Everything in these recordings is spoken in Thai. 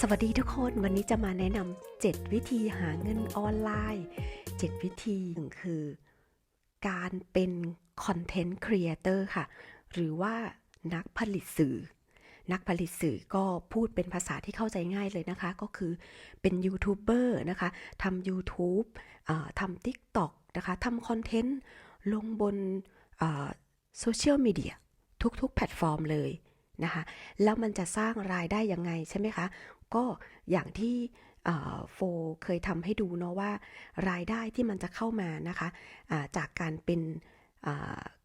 สวัสดีทุกคนวันนี้จะมาแนะนำ7วิธีหาเงินออนไลน์ 7 วิธีหนึ่งคือ การเป็นคอนเทนต์ครีเอเตอร์ค่ะ หรือว่านักผลิตสื่อ นักผลิตสื่อก็พูดเป็นภาษาที่เข้าใจง่ายเลยนะคะ ก็คือเป็นยูทูบเบอร์นะคะทำ YouTube ทำ TikTok นะคะทำคอนเทนต์ลงบนโซเชียลมีเดียทุกๆ แพลตฟอร์มเลยนะคะแล้วมันจะสร้างรายได้ยังไงใช่ไหมคะ ก็อย่างที่โฟเคยทำให้ดูเนาะว่ารายได้ที่มันจะเข้ามานะคะะจากการเป็น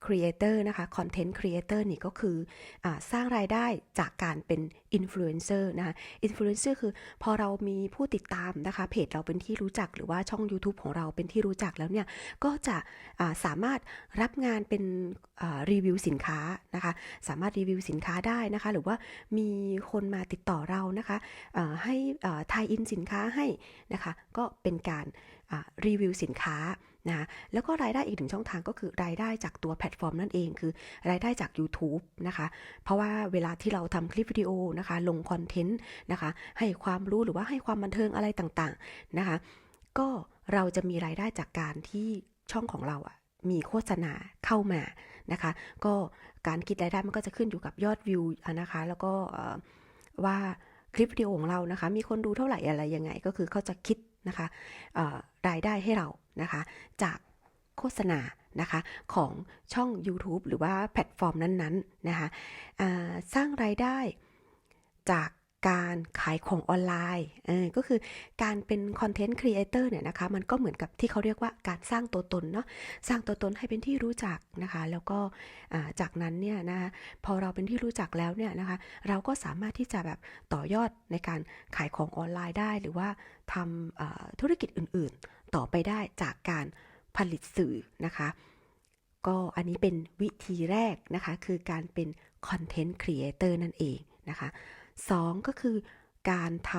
ครีเอเตอร์นะคะคอนเทนต์ครีเอเตอร์นี่ก็คืออสร้างรายได้จากการเป็นอินฟลูเอนเซอร์นะคะอินฟลูเอนเซอร์คือพอเรามีผู้ติดตามนะคะเพจเราเป็นที่รู้จักหรือว่าช่อง YouTube ของเราเป็นที่รู้จักแล้วเนี่ย ก็จะาสามารถรับงานเป็นรีวิวสินค้านะคะ สามารถรีวิวสินค้าได้นะคะ หรือว่ามีคนมาติดต่อเรานะคะให้ทายอินสินค้าให้นะคะ ก็เป็นการรีวิวสินค้านะคะแล้วก็รายได้อีกหนึ่งช่องทางก็คือรายได้จากตัวแพลตฟอร์มนั่นเองคือรายได้จาก YouTube นะคะ เพราะว่าเวลาที่เราทำคลิปวิดีโอนะคะ ลงคอนเทนต์นะคะ ให้ความรู้หรือว่าให้ความบันเทิงอะไรต่างๆนะคะ ก็เราจะมีรายได้จากการที่ช่องของเราอะมีโฆษณาเข้ามานะคะ ก็การคิดรายได้มันก็จะขึ้นอยู่กับยอดวิวนะคะ แล้วก็ว่าคลิปวิดีโอของเรานะคะ มีคนดูเท่าไหร่อะไรยังไง ก็คือเขาจะคิดนะคะรายได้ให้เรา นะคะ จากโฆษณานะคะของช่อง YouTube หรือว่าแพลตฟอร์มนั้นๆนะคะสร้างรายได้จากการขายของออนไลน์ก็คือการเป็นคอนเทนต์ครีเอเตอร์เนี่ยนะคะมันก็เหมือนกับที่เขาเรียกว่าการสร้างตัวตนเนาะสร้างตัวตนให้เป็นที่รู้จักนะคะ แล้วก็จากนั้นเนี่ยนะคะพอเราเป็นที่รู้จักแล้วเนี่ยนะคะ เราก็สามารถที่จะแบบต่อยอดในการขายของออนไลน์ได้ หรือว่าทำธุรกิจอื่น ๆ ต่อไปได้จากการผลิตสื่อนะคะ ก็อันนี้เป็นวิธีแรกนะคะ คือการเป็นคอนเทนต์ครีเอเตอร์นั่นเองนะคะสองก็คือการท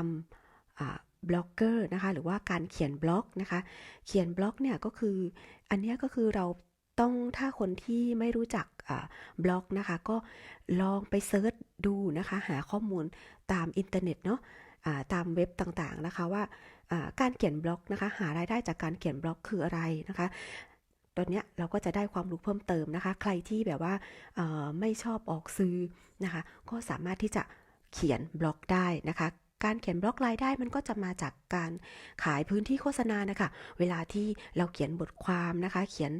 ำบล็อกเกอร์นะคะหรือว่าการเขียนบล็อกนะคะ เขียนบล็อกเนี่ยก็คืออันนี้ก็คือเราต้องถ้าคนที่ไม่รู้จักบล็อกนะคะ ก็ลองไปเซิร์ชดูนะคะ หาข้อมูลตามอินเทอร์เน็ตเนาะ ตามเว็บต่างๆนะคะว่าการเขียนบล็อกนะคะ หารายได้จากการเขียนบล็อกคืออะไรนะคะตอนเนี้ยเราก็จะได้ความรู้เพิ่มเติมนะคะ ใครที่แบบว่าไม่ชอบออกซื้อนะคะ ก็สามารถที่จะเขียนบล็อกได้นะคะการเขียนบล็อกรายได้มันก็จะมาจากการขายพื้นที่โฆษณานะคะ เวลาที่เราเขียนบทความนะคะ เขียน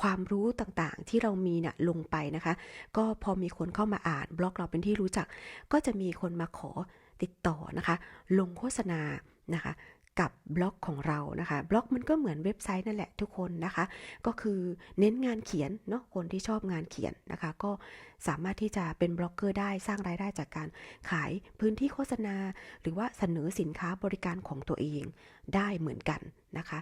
ความรู้ต่างๆ ที่เรามีเนี่ยลงไปนะคะ ก็พอมีคนเข้ามาอ่านบล็อกเราเป็นที่รู้จัก ก็จะมีคนมาขอ ติดต่อนะคะ ลงโฆษณานะคะกับบล็อกของเรานะคะบล็อกมันก็เหมือนเว็บไซต์นั่นแหละทุกคนนะคะ ก็คือเน้นงานเขียนเนาะคนที่ชอบงานเขียนนะคะ ก็สามารถที่จะเป็นบล็อกเกอร์ได้สร้างรายได้จากการขายพื้นที่โฆษณา หรือว่าเสนอสินค้าบริการของตัวเองได้เหมือนกันนะคะ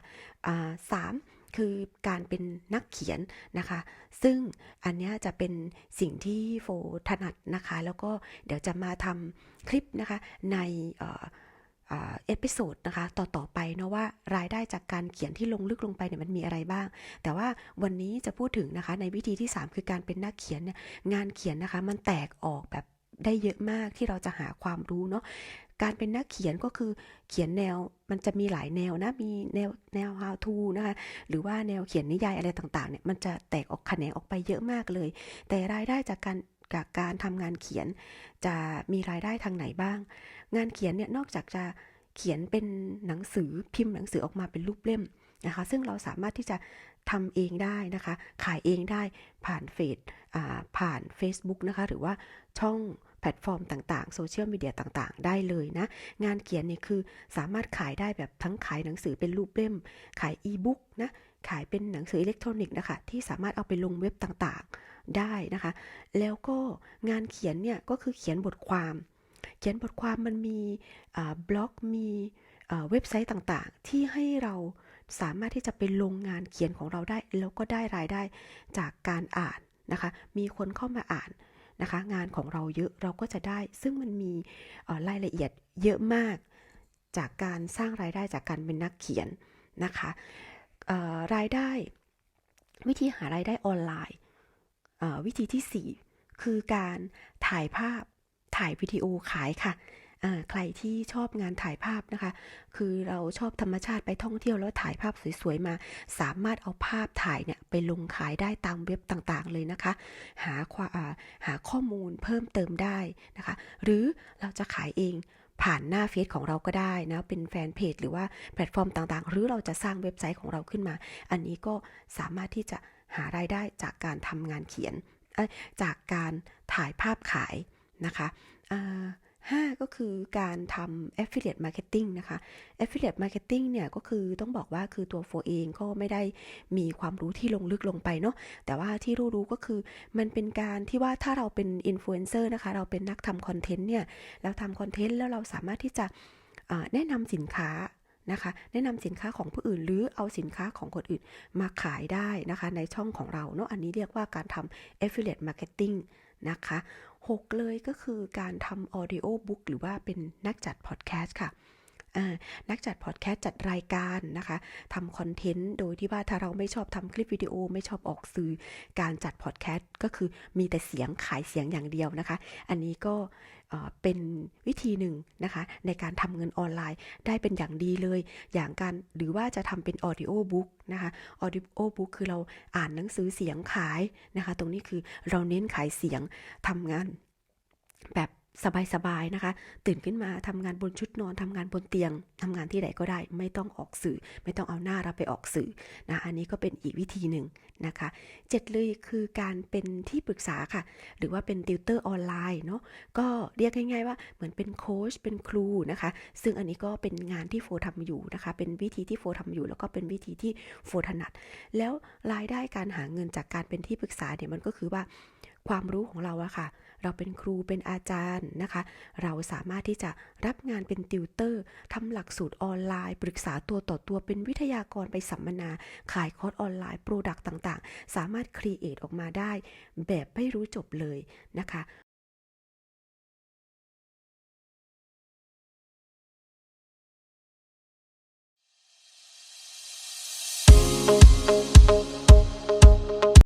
สาม คือการเป็นนักเขียนนะคะ ซึ่งอันนี้จะเป็นสิ่งที่โฟถนัดนะคะ แล้วก็เดี๋ยวจะมาทำคลิปนะคะในเอ่อเอพิโซดนะคะต่อ ๆ ไปเนาะว่ารายได้จากการเขียนที่ลงลึกลงไปเนี่ยมันมีอะไรบ้าง แต่ว่าวันนี้จะพูดถึงนะคะในวิธีที่ 3 คือการเป็นนักเขียนเนี่ยงานเขียนนะคะมันแตกออกแบบ ได้เยอะมากที่เราจะหาความรู้เนาะการเป็นนักเขียนก็คือเขียนแนวมันจะมีหลายแนวนะมีแนวแนว how to นะคะหรือว่าแนวเขียนนิยายอะไรต่างๆเนี่ยมันจะแตกออกแขนงออกไปเยอะมากเลย แต่รายได้จากการจากการทำงานเขียนจะมีรายได้ทางไหนบ้าง งานเขียนเนี่ยนอกจากจะเขียนเป็นหนังสือพิมพ์หนังสือออกมาเป็นรูปเล่มนะคะซึ่งเราสามารถที่จะทำเองได้นะคะ ขายเองได้ผ่านเฟซผ่าน Facebook นะคะหรือว่าช่อง แพลตฟอร์มต่างๆ โซเชียลมีเดียต่างๆ ได้เลยนะ งานเขียนเนี่ยคือสามารถขายได้แบบทั้งขายหนังสือเป็นรูปเล่ม ขายอีบุ๊กนะ ขายเป็นหนังสืออิเล็กทรอนิกส์นะคะ ที่สามารถเอาไปลงเว็บต่างๆได้นะคะ แล้วก็งานเขียนเนี่ยก็คือเขียนบทความ เขียนบทความมันมีบล็อกมีเว็บไซต์ต่างๆ ที่ให้เราสามารถที่จะไปลงงานเขียนของเราได้ แล้วก็ได้รายได้จากการอ่านนะคะ มีคนเข้ามาอ่าน นะคะ งานของเราเยอะเราก็จะได้ ซึ่งมันมีรายละเอียดเยอะมากจากการสร้างรายได้จากการเป็นนักเขียนนะคะรายได้วิธีหารายได้ออนไลน์ วิธีที่ 4 คือการถ่ายภาพถ่ายวิดีโอขายค่ะ ใครที่ชอบงานถ่ายภาพนะคะ คือเราชอบธรรมชาติไปท่องเที่ยวแล้วถ่ายภาพสวยๆมา สามารถเอาภาพถ่ายเนี่ยไปลงขายได้ตามเว็บต่างๆเลยนะคะ หาความอ่าหาข้อมูลเพิ่มเติมได้นะคะ หรือเราจะขายเองผ่านหน้าเฟซของเราก็ได้นะ เป็นแฟนเพจหรือว่าแพลตฟอร์มต่างๆ หรือเราจะสร้างเว็บไซต์ของเราขึ้นมา อันนี้ก็สามารถที่จะหารายได้จากการทำงานเขียน จากการถ่ายภาพขายนะคะ อ่าห้าก็คือการทำ affiliate marketing นะคะ affiliate marketing เนี่ยก็คือต้องบอกว่าคือตัวโฟเองก็ไม่ได้มีความรู้ที่ลงลึกลงไปเนาะ แต่ว่าที่รู้ๆก็คือมันเป็นการที่ว่าถ้าเราเป็นอินฟลูเอนเซอร์นะคะ เราเป็นนักทำคอนเทนต์เนี่ย เราทำคอนเทนต์แล้วเราสามารถที่จะแนะนำสินค้านะคะแนะนำสินค้าของผู้อื่นหรือเอาสินค้าของคนอื่นมาขายได้นะคะในช่องของเราเนาะอันนี้เรียกว่าการทำ affiliate marketing นะคะ หกเลยก็คือการทำ audio book หรือว่าเป็นนักจัดพอดแคสต์ค่ะ นักจัดพอดแคสต์จัดรายการนะคะทำคอนเทนต์โดยที่ว่าถ้าเราไม่ชอบทำคลิปวิดีโอไม่ชอบออกสื่อการจัดพอดแคสต์ก็คือมีแต่เสียงขายเสียงอย่างเดียวนะคะ อันนี้ก็เป็นวิธีหนึ่งนะคะ ในการทำเงินออนไลน์ได้เป็นอย่างดีเลย อย่างการหรือว่าจะทำเป็น audio book นะคะ audio book คือเราอ่านหนังสือเสียงขายนะคะ ตรงนี้คือเราเน้นขายเสียงทำงานแบบ สบายๆนะคะ ตื่นขึ้นมาทำงานบนชุดนอนทำงานบนเตียงทำงานที่ไหนก็ได้ ไม่ต้องออกสื่อ ไม่ต้องเอาหน้าเราไปออกสื่อนะอันนี้ก็เป็นอีกวิธีหนึ่งนะคะเจ็ดเลยคือการเป็นที่ปรึกษาค่ะ หรือว่าเป็นติวเตอร์ออนไลน์เนาะก็เรียกง่ายๆว่าเหมือนเป็นโค้ชเป็นครูนะคะ ซึ่งอันนี้ก็เป็นงานที่โฟทำอยู่นะคะ เป็นวิธีที่โฟทำอยู่ แล้วก็เป็นวิธีที่โฟถนัด แล้วรายได้การหาเงินจากการเป็นที่ปรึกษาเนี่ยมันก็คือว่า ความรู้ของเราอะค่ะ เราเป็นครูเป็นอาจารย์นะคะ เราสามารถที่จะรับงานเป็นติวเตอร์ทำหลักสูตรออนไลน์ ปรึกษาตัวต่อตัวเป็นวิทยากรไปสัมมนา ขายคอร์สออนไลน์ โปรดักต์ต่างๆ สามารถครีเอทออกมาได้ แบบไม่รู้จบเลยนะคะ Thank